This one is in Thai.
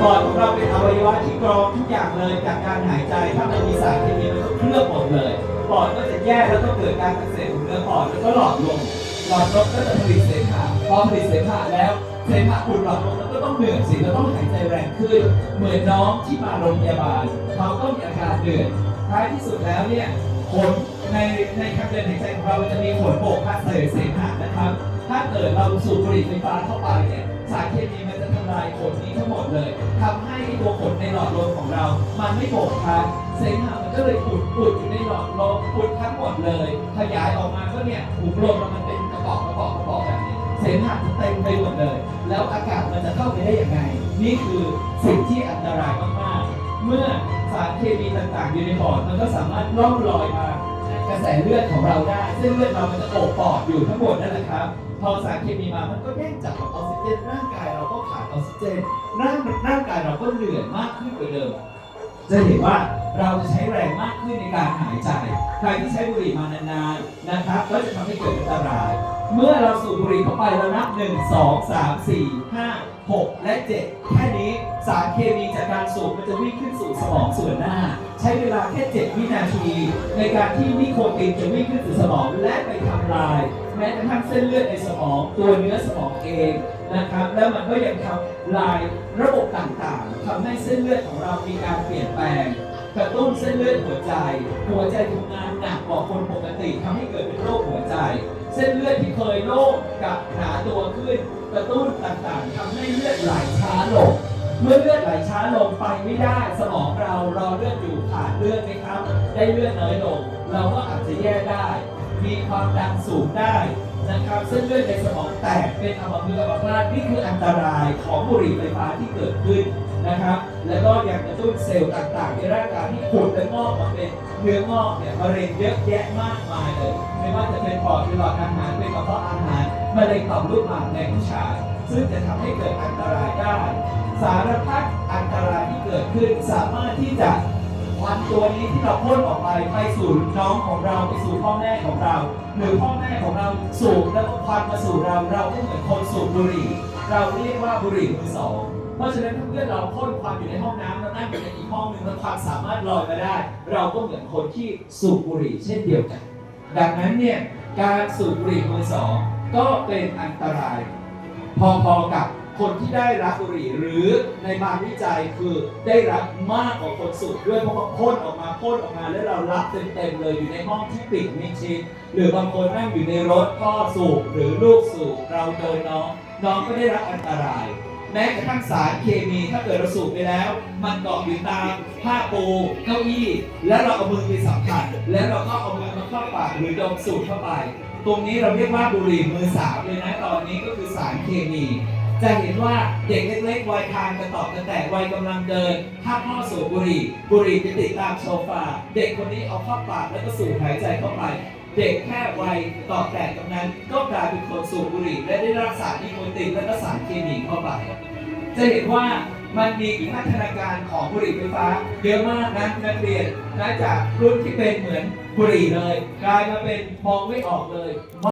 ปอดของเราเป็นอวัยวะที่กรองทุกอย่างเลยจากการหายใจ ถ้ามันมีสารเคมีมันก็เคลือบหมดเลย ปอดก็จะแย่แล้วก็เกิดการอักเสบของเนื้อปอดแล้วก็หลอดลมหลอดลมก็จะผลิตเสมหะพอผลิตเสมหะแล้วเสมหะอุดหลอดลมแล้วก็ต้องเหนื่อยสิแล้วต้องหายใจแรงขึ้น เหมือนน้องที่มาโรงพยาบาลเขาก็มีอาการเหนื่อยท้ายที่สุดแล้วเนี่ยขนในในทางเดินหายใจของเราจะมีขนโบกพาสเซอร์เสมหะนะครับ ถ้าเกิดเราสูบบุหรี่ไฟฟ้าเข้าไปเนี่ยสารเคมีมันจะทำลายขนนี้ทั้งหมดเลยทำให้ตัวขนในหลอดลมของเรา มันไม่โบกพันเสมหะมันก็เลยอุดอุดอยู่ในหลอดลมอุดทั้งหมดเลยขยายออกมาก็เนี่ยถุงลมมันเป็นกระบอกกระบอกกระบอกแบบนี้เสมหะจะเต็มไปหมดเลย แล้วอากาศมันจะเข้าไปได้ยังไง นี่คือสิ่งที่อันตรายมากๆ เมื่อสารเคมีต่างๆอยู่ในปอดมันก็สามารถล่องลอยมา กระแสเลือดของเราได้เส้นเลือดเรามันจะโอบปอดอยู่ทั้งหมดนั่นแหละครับพอสารเคมีมามันก็แย่งจับกับออกซิเจนร่างกายเราก็ขาดออกซิเจนร่างร่างกายเราก็เหนื่อยมากขึ้นกว่าเดิมจะเห็นว่าเราจะใช้แรงมากขึ้นในการหายใจ ใครที่ใช้บุหรี่มานานๆนะครับ ก็จะทำให้เกิดอันตราย เมื่อเราสูบบุหรี่เข้าไปเรานับ 1 2 3 4 5 6 และ 7 แค่นี้ สารเคมีจากการสูบมันจะวิ่งขึ้นสู่สมองส่วนหน้า ใช้เวลาแค่ 7 วินาที ในการที่นิโคตินจะวิ่งขึ้นสู่สมองและไปทำลาย แม้กระทั่งเส้นเลือดในสมอง ตัวเนื้อสมองเองนะครับ แล้วมันก็ยังทำลายระบบต่างๆทำให้เส้นเลือดของเรามีการเปลี่ยนแปลงกระตุ้นเส้นเลือดหัวใจ หัวใจทำงานหนักกว่าคนปกติทำให้เกิดเป็นโรคหัวใจ เส้นเลือดที่เคยโล่งกับหนาตัวขึ้น กระตุ้นต่างๆทำให้เลือดไหลช้าลง เมื่อเลือดไหลช้าลงไปไม่ได้สมองเรารอเลือดอยู่ขาดเลือดไหมครับ ได้เลือดน้อยลง เราก็อาจจะแย่ได้ มีความดันสูงได้นะครับเส้นเลือดในสมองแตกเป็นอัมพฤกษ์อัมพาตนี่คืออันตรายของบุหรี่ไฟฟ้าที่เกิดขึ้นนะครับ แล้วก็ยังกระตุ้นเซลล์ต่างๆ ในร่างกายที่ขุดและงอกมาเป็นเนื้องอกเนี่ยมะเร็งเยอะแยะมากมายเลยไม่ว่าจะเป็นปอดเป็นหลอดอาหารเป็นกระเพาะอาหารมะเร็งต่อมลูกหมากในผู้ชายซึ่งจะทำให้เกิดอันตรายได้ สารพัดอันตรายที่เกิดขึ้นสามารถที่จะควันตัวนี้ที่เราพ่นออกไปไปสู่น้องของเราไปสู่พ่อแม่ของเรา หรือพ่อแม่ของเราสูบแล้วก็ควันมาสู่เราเราก็เหมือนคนสูบบุหรี่ เราเรียกว่าบุหรี่มือสองเพราะฉะนั้นเพื่อนเราพ่นควันอยู่ในห้องน้ำแล้วนั่งอยู่ในอีกห้องหนึ่งแล้วควันสามารถลอยมาได้ เราก็เหมือนคนที่สูบบุหรี่เช่นเดียวกัน ดังนั้นเนี่ยการสูบบุหรี่มือสองก็เป็นอันตราย พอๆกับ คนที่ได้รับบุหรี่หรือในบางวิจัยคือได้รับมากกว่าคนสูบด้วยเพราะว่าพ่นออกมาพ่นออกมาแล้วเรารับเต็มๆเลยอยู่ในห้องที่ปิดมิดชิดหรือบางคนนั่งอยู่ในรถพ่อสูบหรือลูกสูบเราเดินน้องน้องก็ได้รับอันตราย แม้กระทั่งสารเคมีถ้าเกิดเราสูบไปแล้ว มันเกาะอยู่ตามผ้าปูเก้าอี้ แล้วเราเอามือไปสัมผัสแล้วเราก็เอามือมาเข้าปากหรือดมสูดเข้าไป ตรงนี้เราเรียกว่าบุหรี่มือสามเลยนะตอนนี้ก็คือสารเคมี จะเห็นว่าเด็กเล็กๆวัยคลานกระตอบกระแตกวัยกำลังเดิน ถ้าพ่อสูบบุหรี่ บุหรี่จะติดตามโซฟา เด็กคนนี้เอาเข้าปากแล้วก็สูดหายใจเข้าไปเด็กแค่วัยต่อแตกตรงนั้น ก็กลายเป็นคนสูบบุหรี่ และได้รับสารนิโคตินและก็สารเคมีเข้าไป จะเห็นว่ามันมีวิวัฒนาการของบุหรี่ไฟฟ้าเยอะมากนะนักเรียนนะจากรุ่นที่เป็นเหมือนบุหรี่เลย กลายมาเป็นมองไม่ออกเลย